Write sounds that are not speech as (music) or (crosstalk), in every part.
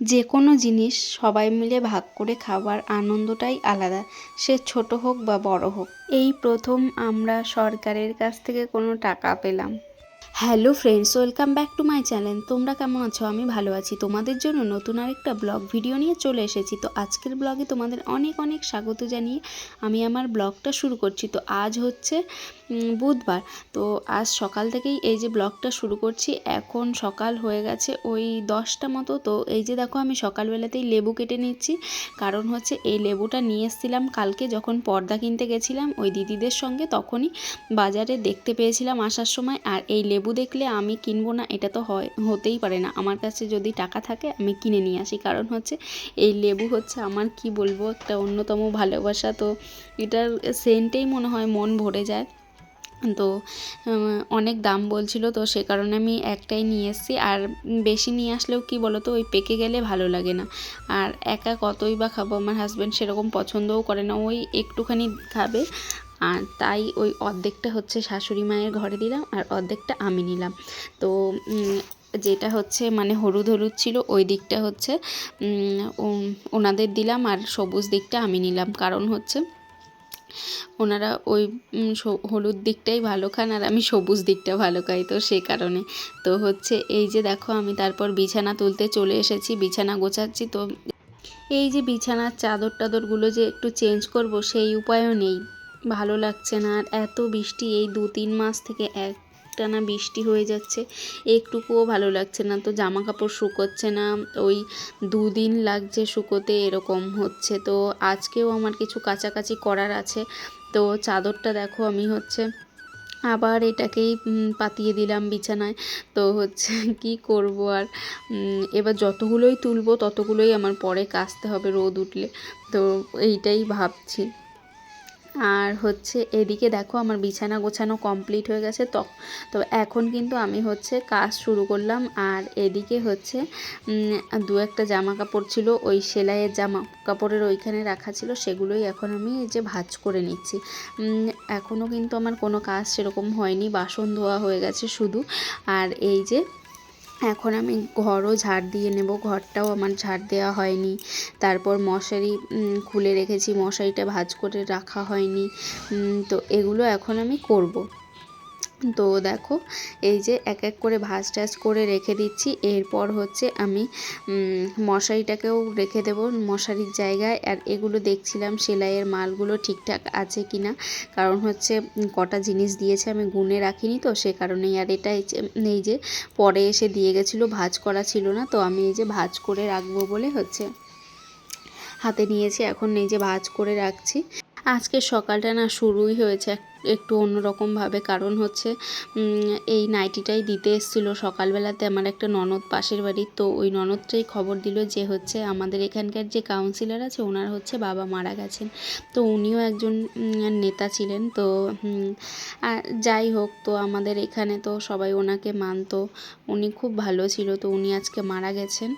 যে কোনো জিনিস সবাই মিলে ভাগ করে খাবার আনন্দটাই আলাদা, সে ছোট হোক বা বড় হোক। এই প্রথম আমরা সরকারের কাছ থেকে কোনো টাকা পেলাম। Hello friends, welcome back to my channel. তোমরা কেমন আছো? আমি ভালো আছি। তোমাদের জন্য নতুন আরেকটা ব্লগ ভিডিও নিয়ে চলে এসেছি। তো আজকের ব্লগে তোমাদের অনেক অনেক স্বাগত জানিয়ে আমি আমার ব্লগটা শুরু করছি। তো আজ হচ্ছে বুধবার। তো আজ সকাল থেকেই এই যে ব্লগটা শুরু করছি, এখন সকাল হয়ে গেছে ওই দশটা মতো। তো এই যে দেখো, আমি সকালবেলাতেই লেবু কেটে নিচ্ছি। কারণ হচ্ছে এই লেবুটা নিয়ে এসেছিলাম কালকে যখন পর্দা কিনতে গেছিলাম ওই দিদিদের সঙ্গে, তখনই বাজারে দেখতে পেয়েছিলাম আসার সময়। আর এই লেবু দেখলে আমি কিনবো না, এটা তো হয়, হতেই পারে না। আমার কাছে যদি টাকা থাকে, আমি কিনে নিয়ে আসি। কারণ হচ্ছে এই লেবু হচ্ছে আমার, কি বলব, একটা অন্যতম ভালোবাসা। তো এটার সেন্টেই মনে হয় মন ভরে যায়। তো অনেক দাম বলছিল, তো সে কারণে আমি একটাই নিয়ে এসেছি। আর বেশি নিয়ে আসলেও কি বলো তো ওই পেকে গেলে ভালো লাগে না। আর একা কতই বা খাব, আমার হাজব্যান্ড সেরকম পছন্দও করে না, ওই একটুখানি খাবে। আর তাই ওই অর্ধেকটা হচ্ছে শাশুড়ি মায়ের ঘরে দিলাম, আর অর্ধেকটা আমি নিলাম। তো যেটা হচ্ছে মানে হলুদ হলুদ ছিল, ওই দিকটা হচ্ছে ওনাদের দিলাম, আর সবুজ দিকটা আমি নিলাম। কারণ হচ্ছে ওনারা ওই হলুদ দিকটাই ভালো খান আর আমি সবুজ দিকটা ভালো খাই তো সে কারণে। তো হচ্ছে এই যে দেখো আমি তারপর বিছানা তুলতে চলে এসেছি, বিছানা গোছাচ্ছি তো এই যে বিছানার চাদর টাদরগুলো যে একটু চেঞ্জ করব সেই উপায়ও নেই। ভালো লাগছে না আর এত বৃষ্টি এই দু তিন মাস থেকে একটানা বৃষ্টি হয়ে যাচ্ছে। একটুকুও ভালো লাগছে না, তো জামা কাপড় শুকোচ্ছে না, ওই দুদিন লাগছে শুকোতে এরকম হচ্ছে। তো আজকেও আমার কিছু কাছাকাছি করার আছে, তো চাদরটা দেখো আমি হচ্ছে আবার এটাকেই পাতিয়ে দিলাম বিছানায়। তো হচ্ছে (laughs) কি করব আর এবার যতগুলোই তুলবো ততগুলোই আমার পরে কাচতে হবে রোদ উঠলে। তো এইটাই ভাবছি। আর হচ্ছে এদিকে দেখো আমার বিছানা গোছানো কমপ্লিট হয়ে গেছে, তো তো এখন কিন্তু আমি হচ্ছে কাজ শুরু করলাম। আর এদিকে হচ্ছে দু একটা জামা কাপড় ছিল, ওই সেলাইয়ের জামা কাপড়ের ওইখানে রাখা ছিল, সেগুলোই এখন আমি যে ভাজ করে নিচ্ছি। এখনও কিন্তু আমার কোনো কাজ সেরকম হয়নি, বাসন ধোয়া হয়ে গেছে শুধু। আর এই যে এখন আমি ঘরও ঝাড় দিয়ে নেব, ঘরটাও আমার ঝাড় দেওয়া হয়নি। তারপর মশারি খুলে রেখেছি, মশারিটা ভাঁজ করে রাখা হয়নি। তো এগুলো এখন আমি করব। তো দেখো, এই যে এক এক করে ভাঁজ টাজ করে রেখে দিচ্ছি। এরপর হচ্ছে আমি মশারিটাকেও রেখে দেবো মশারির জায়গায়। আর এগুলো দেখছিলাম সেলাইয়ের মালগুলো ঠিকঠাক আছে কি না কারণ হচ্ছে কটা জিনিস দিয়েছে আমি গুনে রাখিনি তো, সে কারণেই। আর এটা এই যে- পরে এসে দিয়ে গেছিল, ভাঁজ করা ছিল না, তো আমি এই যে ভাজ করে রাখব বলে হচ্ছে, হাতে নিয়েছি। এখন এই যে ভাঁজ করে রাখছি। আজকে সকালটা না শুরুই হয়েছে, এক- একটু অন্যরকমভাবে। কারণ হচ্ছে এই নাইটিটাই দিতে এসেছিল সকালবেলাতে আমার একটা ননদ পাশের বাড়ির। তো ওই ননদটাই খবর দিল যে হচ্ছে, আমাদের এখানকার যে কাউন্সিলর আছে, ওনার হচ্ছে বাবা মারা গেছেন। তো উনিও একজন নেতা ছিলেন। তো যাই হোক, তো আমাদের এখানে তো সবাই ওনাকে মানতো। উনি খুব ভালো ছিল। তো উনি আজকে মারা গেছেন।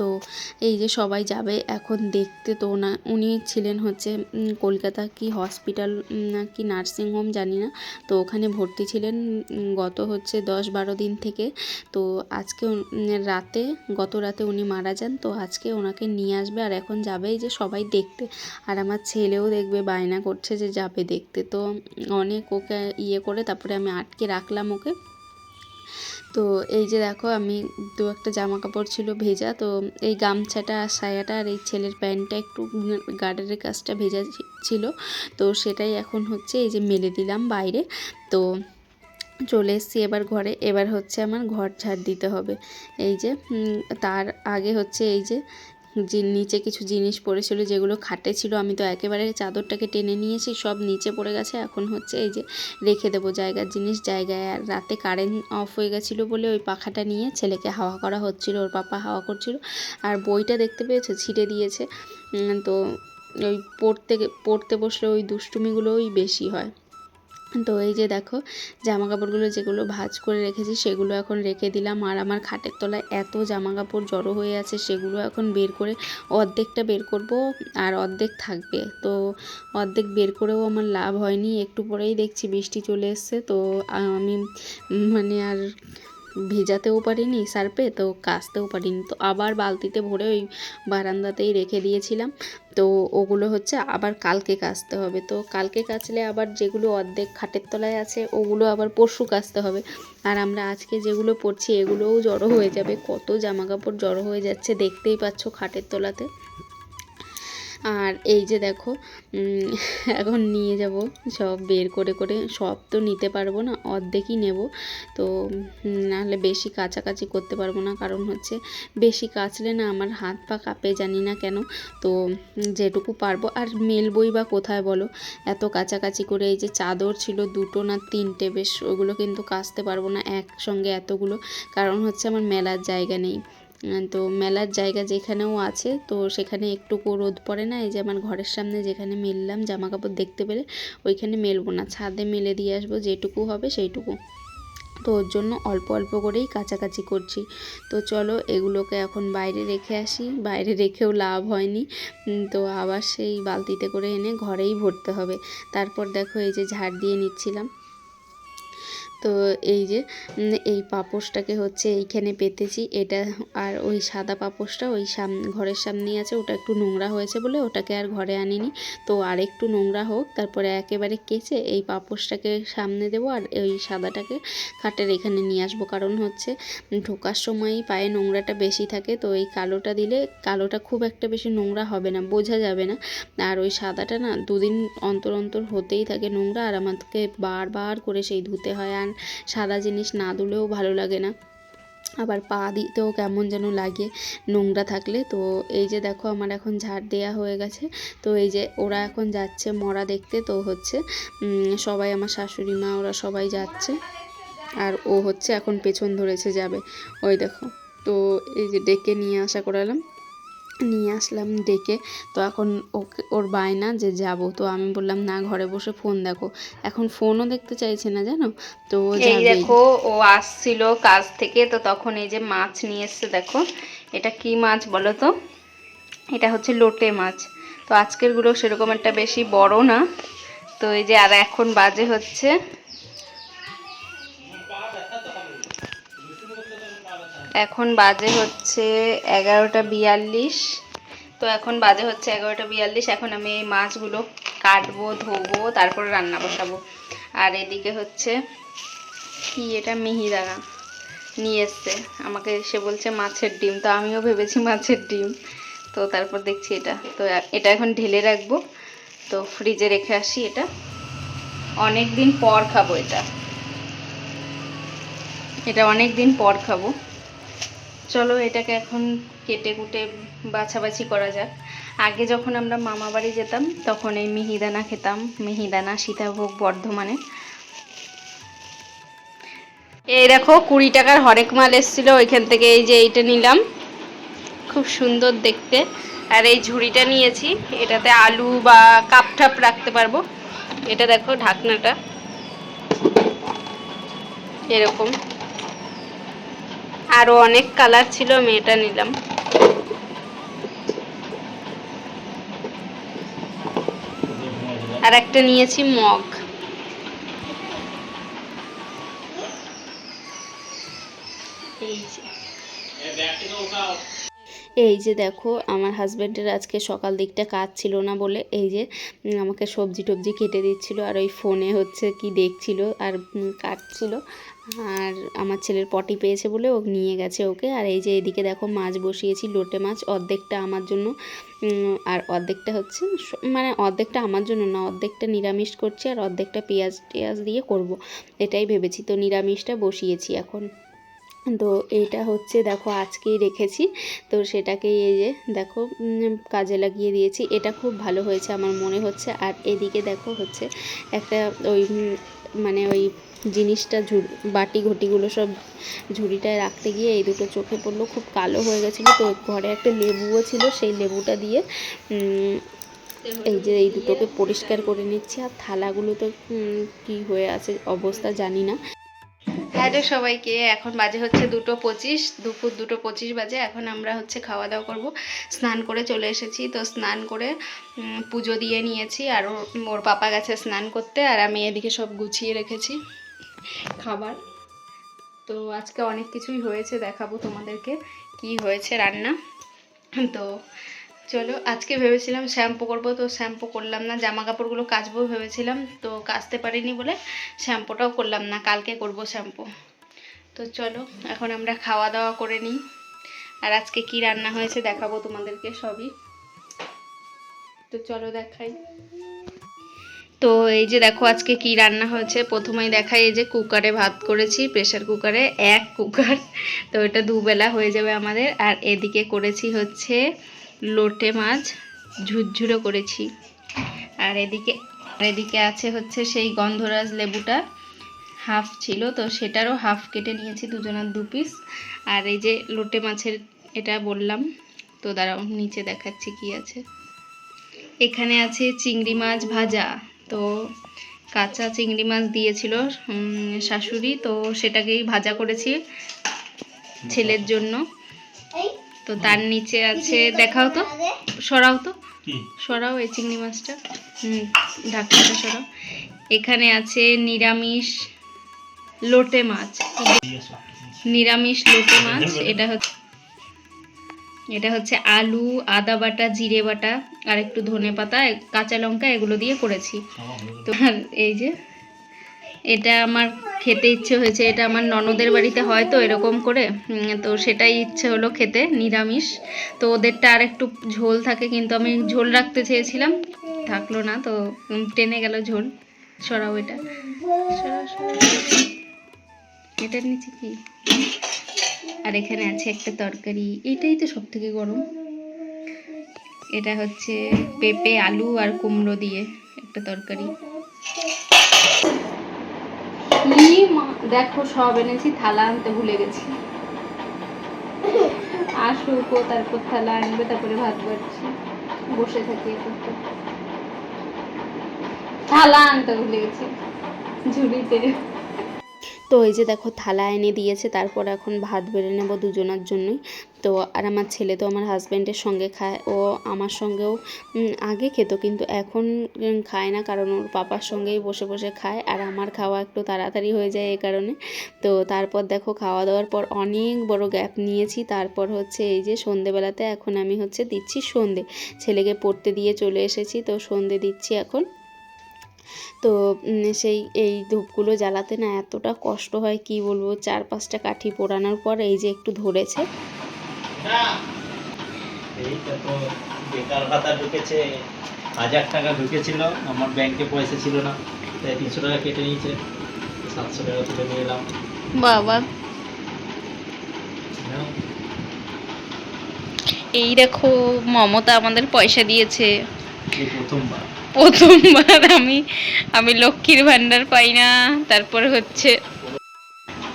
তো এই যে সবাই যাবে এখন দেখতে তো না, উনি ছিলেন হচ্ছে কলকাতা কি হসপিটাল কি নার্সিং হোম জানি না, তো ওখানে ভর্তি ছিলেন গত হচ্ছে দশ বারো দিন থেকে, তো আজকে রাতে, গত রাতে উনি মারা যান, তো আজকে ওনাকে নিয়ে আসবে আর এখন যাবে এই যে সবাই দেখতে, আর আমার ছেলেও দেখবে, বায়না করছে যে যাবে দেখতে, তো অনেক ওকে ইয়ে করে তারপরে আমি আটকে রাখলাম ওকে তো এই যে দেখো, আমি দু একটা জামা কাপড় ছিল ভেজা, তো এই গামছাটা আর সায়াটা আর এই ছেলের প্যান্টটা একটু গার্ডারের কাজটা ভেজা ছিল। তো সেটাই এখন হচ্ছে এই যে মেলে দিলাম বাইরে। তো চলে এসেছি এবার ঘরে। এবার হচ্ছে আমার ঘর ঝাড় দিতে হবে। এই যে তার আগে হচ্ছে এই যে যে নিচে কিছু জিনিস পড়েছিল, যেগুলো খাটে ছিল, আমি তো একেবারে চাদরটাকে টেনে নিয়েছি, সব নিচে পড়ে গেছে। এখন হচ্ছে এই যে রেখে দেবো জায়গার জিনিস জায়গায়। আর রাতে কারেন্ট অফ হয়ে গেছিল বলে ওই পাখাটা নিয়ে ছেলেকে হাওয়া করা হচ্ছিল, ওর পাপা হাওয়া করছিল। আর বইটা দেখতে পেয়েছ? ছিঁড়ে দিয়েছে। তো ওই পড়তে পড়তে বসলে ওই দুষ্টুমিগুলোই বেশি হয়। তো এই যে দেখো জামা কাপড়গুলো যেগুলো ভাজ করে রেখেছি সেগুলো এখন রেখে দিলাম। আর আমার খাটের তলায় এত জামা কাপড় জড়ো হয়ে আছে, সেগুলো এখন বের করে অর্ধেকটা বের করব আর অর্ধেক থাকবে। তো অর্ধেক বের করেও আমার লাভ হয়নি, একটু পরেই দেখছি বৃষ্টি চলে এসছে। তো আমি মানে আর ভেজাতেও পারিনি, সার্পে তো কাচতেও পারিনি। তো আবার বালতিতে ভরে ওই বারান্দাতেই রেখে দিয়েছিলাম। তো ওগুলো হচ্ছে আবার কালকে কাচতে হবে। তো কালকে কাচলে আবার যেগুলো অর্ধেক খাটের তলায় আছে, ওগুলো আবার পরশু কাচতে হবে। আর আমরা আজকে যেগুলো পরছি, এগুলোও জড়ো হয়ে যাবে। কত জামা কাপড় জড়ো হয়ে যাচ্ছে, দেখতেই পাচ্ছ খাটের তলাতে। আর এই যে দেখো (laughs) এখন নিয়ে যাব সব বের করে করে, সব তো নিতে পারব না, অর্ধেকই নেব। তো নাহলে বেশি কাছাকাছি করতে পারব না, কারণ হচ্ছে বেশি কাচলে না আমার হাত পা কাঁপে জানি না কেন। তো যেটুকু পারব, আর মেলবই বা কোথায় বলো, এত কাছাকাছি করে এই যে চাদর ছিল দুটো না তিনটে, বেশ ওগুলো কিন্তু কাচতে পারব না একসঙ্গে এতগুলো, কারণ হচ্ছে আমার মেলার জায়গা নেই। তো মেলার জায়গা যেখানেও আছে, তো সেখানে একটুকু রোদ পড়ে না, এই যে আমার ঘরের সামনে যেখানে মেললাম জামা কাপড় দেখতে পেলে ওইখানে মেলবো না, ছাদে মেলে দিয়ে আসব, যেটুকু হবে সেইটুকু। তো ওর জন্য অল্প অল্প করেই কাছাকাছি করছি। তো চলো এগুলোকে এখন বাইরে রেখে আসি, বাইরে রেখেও লাভ হয়নি। তো আবার সেই বালতিতে করে এনে ঘরেই ভরতে হবে। তারপর দেখো এই যে ঝাড় দিয়ে নিচ্ছিলাম। তো এই যে এই পাপোশটাকে হচ্ছে এইখানে পেতেছি। এটা আর ওই সাদা পাপোশটা ওই সাম, ঘরের সামনেই আছে। ওটা একটু নোংরা হয়েছে বলে ওটাকে আর ঘরে আনিনি। তো আর একটু নোংরা হোক, তারপরে একেবারে কেচে এই পাপোশটাকে সামনে দেবো আর ওই সাদাটাকে খাটের এখানে নিয়ে আসব। কারণ হচ্ছে ঢোকার সময়ই পায়ে নোংরাটা বেশি থাকে। তো এই কালোটা দিলে কালোটা খুব একটা বেশি নোংরা হবে না, বোঝা যাবে না। আর ওই সাদাটা না দুদিন অন্তর অন্তর হতেই থাকে নোংরা। আর আমাকে বারবার করে সেই ধুতে হয়। আর সাদা জিনিস না ধুলেও ভালো লাগে না। আবার পা দিতেও কেমন যেন লাগে নোংরা থাকলে। তো এই যে দেখো আমার এখন ঝাড় দেয়া হয়ে গেছে। তো এই যে ওরা এখন যাচ্ছে মরা দেখতে। তো হচ্ছে সবাই আমার শাশুড়ি মা, ওরা সবাই যাচ্ছে। আর ও হচ্ছে এখন পেছন ধরেছে যাবে। ওই দেখো, তো এই যে ডেকে নিয়ে আসা করালাম। নিয়ে আসলাম ডেকে। তো এখন ওকে ওর বায়না যে যাব। তো আমি বললাম না ঘরে বসে ফোন দেখো। এখন ফোনও দেখতে চাইছে না জানো? তো এই দেখো ও আসছিল কাজ থেকে। তো তখন এই যে মাছ নিয়ে এসছে দেখো। এটা কি মাছ বলো তো? এটা হচ্ছে লোটে মাছ। তো আজকেরগুলো সেরকম একটা বেশি বড় না। তো এই যে আর এখন বাজে হচ্ছে এখন বাজে হচ্ছে এগারোটা বিয়াল্লিশ। তো এখন বাজে হচ্ছে এগারোটা বিয়াল্লিশ। এখন আমি এই মাছগুলো কাটবো, ধোবো, তারপরে রান্না বসাবো। আর এদিকে হচ্ছে কি এটা মিহিদানা নিয়ে এসছে। আমাকে সে বলছে মাছের ডিম। তো আমিও ভেবেছি মাছের ডিম। তো তারপর দেখছি এটা। তো এটা এখন ঢেলে রাখব। তো ফ্রিজে রেখে আসি এটা। অনেক দিন পর খাব এটা। এটা অনেক দিন পর খাব। চলো এটাকে এখন কেটে কুটে বাছাবাছি করা যাক। আগে যখন আমরা মামা বাড়ি যেতাম, তখন এই মিহিদানা খেতাম, মিহিদানা, সীতাভোগ, বর্ধমানে। এই দেখো, কুড়ি টাকার হরেক মাল এসেছিল, ওইখান থেকে এই যে এইটা নিলাম। খুব সুন্দর দেখতে। আর এই ঝুড়িটা নিয়েছি, এটাতে আলু বা কাপ ঠাপ রাখতে পারব। এটা দেখো ঢাকনাটা। এরকম। আরও অনেক কালার ছিল, আমি এটা নিলাম। আর একটা নিয়েছি মগ। এই যে। এই যে দেখো, আমার হাজব্যান্ডের আজকে সকাল দিকটা কাজ ছিল না বলে এই যে আমাকে সবজি টবজি কেটে দিচ্ছিল, আর ওই ফোনে হচ্ছে কি দেখছিল আর কাটছিল। আর আমার ছেলের পটি পেয়েছে বলে ও নিয়ে গেছে ওকে। আর এই যে এদিকে দেখো মাছ বসিয়েছি, লোটে মাছ, অর্ধেকটা আমার জন্য। আর অর্ধেকটা হচ্ছে মানে অর্ধেকটা আমার জন্য না, অর্ধেকটা নিরামিষ করছি আর অর্ধেকটা পেঁয়াজ টেয়াজ দিয়ে করব। এটাই ভেবেছি। তো নিরামিষটা বসিয়েছি এখন। তো এইটা হচ্ছে দেখো আজকেই রেখেছি। তো সেটাকেই এই যে দেখো কাজে লাগিয়ে দিয়েছি। এটা খুব ভালো হয়েছে আমার মনে হচ্ছে। আর এদিকে দেখো হচ্ছে একটা ওই মানে ওই জিনিসটা ঝুড়ি, বাটি, ঘটিগুলো সব ঝুড়িটায় রাখতে গিয়ে এই দুটো চোখে পড়ল। খুব কালো হয়ে গেছিল তো ঘরে একটা লেবুও ছিল, সেই লেবুটা দিয়ে এই যে এই দুটোকে পরিষ্কার করে নিচ্ছি। আর থালাগুলো তো কী কি হয়ে আছে অবস্থা জানি না। হ্যালো সবাইকে, এখন বাজে হচ্ছে দুটো পঁচিশ, দুপুর দুটো পঁচিশ বাজে, এখন আমরা হচ্ছে খাওয়া দাওয়া করব। স্নান করে চলে এসেছি, তো স্নান করে পুজো দিয়ে নিয়েছি, আর ওর- পাপা গেছে স্নান করতে, আর আমি এদিকে সব গুছিয়ে রেখেছি খাবার। তো আজকে অনেক কিছুই হয়েছে দেখাবো তোমাদেরকে, কি হয়েছে রান্না। তো চলো, আজকে ভেবেছিলাম শ্যাম্পু করব, তো শ্যাম্পু করলাম না। জামা কাপড়গুলো কাচবো ভেবেছিলাম, তো কাচতে পারিনি বলে শ্যাম্পুটাও করলাম না। কালকে করব শ্যাম্পু। তো চলো, এখন আমরা খাওয়া দাওয়া করে নিই। আর আজকে কি রান্না হয়েছে দেখাবো তোমাদেরকে সবই। তো চলো দেখাই। তো এই যে দেখো, আজকে কি রান্না হয়েছে? প্রথমেই দেখাই, এই যে কুকারে ভাত করেছি প্রেশার কুকারে এক কুকার। তো এটা দুবেলা হয়ে যাবে আমাদের। আর এদিকে করেছি হচ্ছে লোটে মাছ ঝুরঝুরো করেছি। আর এদিকে এদিকে আছে হচ্ছে সেই গন্ধরাজ লেবুটা। হাফ ছিল, তো সেটারও হাফ কেটে নিয়েছি দুজনের দু পিস। আর এই যে লোটে মাছের এটা বললাম, তো দাঁড়াও, নিচে দেখাচ্ছি কি আছে। এখানে আছে চিংড়ি মাছ ভাজা, তো কাঁচা চিংড়ি মাছ দিয়েছিল শাশুড়ি, তো সেটাকেই ভাজা করেছি ছেলের জন্য। তো তার নিচে আছে দেখাও তো। সরাও তো। সরাও এই চিংড়ি মাছটা। হুম ঢাকনাটা সরাও। এখানে আছে নিরামিষ লোটে মাছ। নিরামিষ লোটে মাছ এটা হচ্ছে এটা হচ্ছে আলু আদা বাটা জিরে বাটা আর একটু ধনে পাতা কাঁচা লঙ্কা এগুলো দিয়ে করেছি। তো এই যে এটা আমার খেতে ইচ্ছে হয়েছে। এটা আমার ননদের বাড়িতে হয় তো এরকম করে। তো সেটাই ইচ্ছে হলো খেতে, নিরামিষ। তো ওদেরটা আর একটু ঝোল থাকে কিন্তু আমি ঝোল রাখতে চেয়েছিলাম, থাকল না তো টেনে গেল ঝোল। সরাও এটা। এটার নিচে কি? আর এখানে আছে একটা তরকারি। এটাই তো সব থেকে গরম। এটা হচ্ছে পেঁপে, আলু আর কুমড়ো দিয়ে একটা তরকারি। দেখো, সব এনেছি, থালা আনতে ভুলে গেছি। আসুক ও তারপর থালা আনবে, তারপরে ভাত বাড়ছি। বসে থাকি করতে। থালা আনতে ভুলে গেছি। ঝুড়িতে। তো এই যে দেখো থালা এনে দিয়েছে, তারপর এখন ভাত বেড়ে নেব দুজনার জন্যই। তো আর আমার ছেলে তো আমার হাজব্যান্ডের সঙ্গে খায়, ও আমার সঙ্গেও আগে খেত কিন্তু এখন খায় না কারণ ওর পাপার সঙ্গেই বসে বসে খায় আর আমার খাওয়া একটু তাড়াতাড়ি হয়ে যায় এই কারণে। তো তারপর দেখো খাওয়া দাওয়ার পর অনেক বড় গ্যাপ নিয়েছি, তারপর হচ্ছে এই যে সন্ধেবেলাতে এখন আমি হচ্ছে দিচ্ছি সন্ধে। ছেলেকে পড়তে দিয়ে চলে এসেছি, তো সন্ধে দিচ্ছি এখন। তো সেই এই ধূপগুলো জ্বালাতে না এতটা কষ্ট হয় কি বলব চার পাঁচটা কাঠি পোড়ানোর পর এই যে একটু ধরেছে। এইটা তো বেকার ভাতা ঢুকেছে হাজার টাকা ঢুকেছিল আমার ব্যাংকে পয়সা ছিল না তাই তিনশো টাকা কেটে নিয়েছে সাতশো টাকা তুলে নিয়ে এলাম। বাবা। এই দেখো মমতা আমাদের পয়সা দিয়েছে। প্রথমবার। প্রথমবার আমি আমি লক্ষ্মীর ভান্ডার পাই না, তারপরে হচ্ছে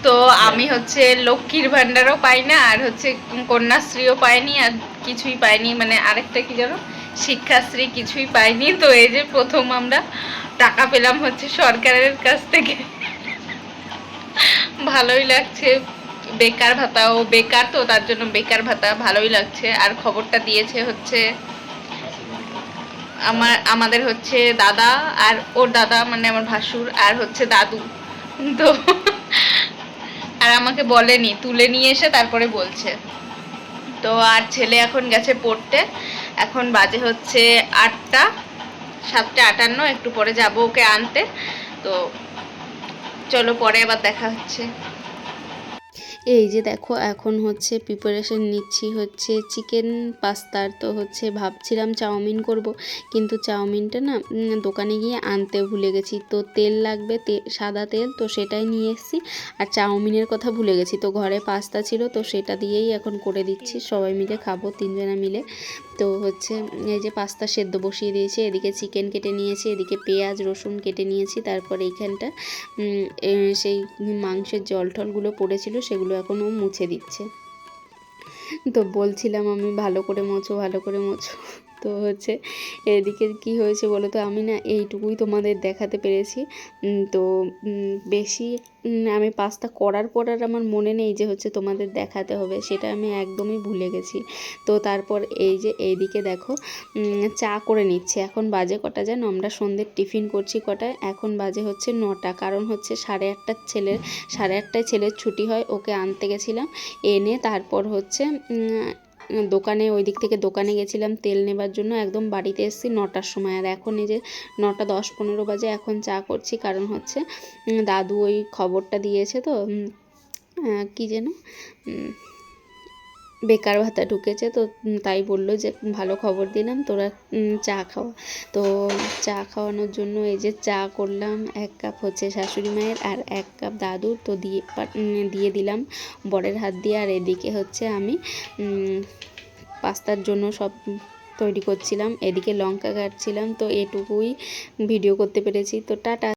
তো আমি হচ্ছে লক্ষ্মীর ভান্ডারও পাই না, আর হচ্ছে কন্যাশ্রীও পাইনি, আর কিছুই পাইনি মানে আরেকটা কি জানো? শিক্ষাশ্রী কিছুই পাইনি, তো এই যে প্রথম আমরা টাকা পেলাম হচ্ছে সরকারের কাছ থেকে। ভালোই লাগছে, বেকার ভাতাও, বেকার তো, তার জন্য বেকার ভাতা ভালোই লাগছে, আর খবরটা দিয়েছে হচ্ছে আমার, আমাদের হচ্ছে দাদা আর ওর দাদা মানে আমার ভাসুর, আর হচ্ছে দাদু। তো, আর আমাকে বলেনি, তুলে নিয়ে এসে তারপরে বলছে। তো আর ছেলে এখন গেছে পড়তে। এখন বাজে হচ্ছে আটটা, সাতটা আটান্ন, একটু পরে যাব ওকে আনতে। তো, চলো পরে আবার দেখা হচ্ছে। এই যে দেখো, এখন হচ্ছে প্রিপারেশন নিচ্ছি হচ্ছে চিকেন পাস্তার তো হচ্ছে ভাবছিলাম চাউমিন করব, কিন্তু চাউমিনটা না দোকানে গিয়ে আনতে ভুলে গেছি। তো তেল লাগবে সাদা তেল, তো সেটাই নিয়ে এসেছি। আর চাউমিনের কথা ভুলে গেছি। তো ঘরে পাস্তা ছিল, তো সেটা দিয়েই এখন করে দিচ্ছি। সবাই মিলে খাব, তিনজনা মিলে। তো হচ্ছে এই যে পাস্তা সেদ্ধ বসিয়ে দিয়েছি, এদিকে চিকেন কেটে নিয়েছি, এদিকে পেঁয়াজ, রসুন কেটে নিয়েছি, তারপর এইখানটা সেই মাংসের জল টলগুলো পড়েছিল, সেগুলো এখনও মুছে দিচ্ছে। তো বলছিলাম আমি ভালো করে মোছো, ভালো করে মোছো। তো হচ্ছে এদিকে কি হয়েছে বলো তো? আমি না এইটুকুই তোমাদের দেখাতে পেরেছি। তো বেশি আমি পাস্তা করার পর আর আমার মনে নেই যে হচ্ছে তোমাদের দেখাতে হবে, সেটা আমি একদমই ভুলে গেছি। তো তারপর এই যে এইদিকে দেখো চা করে নিচ্ছে। এখন বাজে কটা যেন? আমরা সন্ধ্যের টিফিন করছি কটায় এখন বাজে হচ্ছে নটা। কারণ হচ্ছে সাড়ে আটটার ছেলের, সাড়ে আটটায় ছেলের ছুটি হয়, ওকে আনতে গেছিলাম। এনে তারপর হচ্ছে দোকানে, ওই দিক থেকে দোকানে গেছিলাম তেল নেবার জন্য। একদম বাড়িতে এসেছি নটার সময়। আর এখন এই যে নটা দশ পনেরো বাজে এখন চা করছি। কারণ হচ্ছে দাদু ওই খবরটা দিয়েছে তো কি যেন বেকার ভাতা ঢুকেছে, তো তাই বলল যে, ভালো খবর দিলাম, তোরা চা খাওয়া তো, চা খাওয়ানোর জন্য এই যে চা করলাম, এক কাপ হচ্ছে শাশুড়ি মায়ের আর এক কাপ দাদুর, তো দিয়ে দিয়ে দিলাম বরের হাত দিয়ে। আর এদিকে হচ্ছে আমি পাস্তার জন্য সব তৈরি করছিলাম, এদিকে লঙ্কা কাটছিলাম তো এটুকুই ভিডিও করতে পেরেছি। তো টাটা।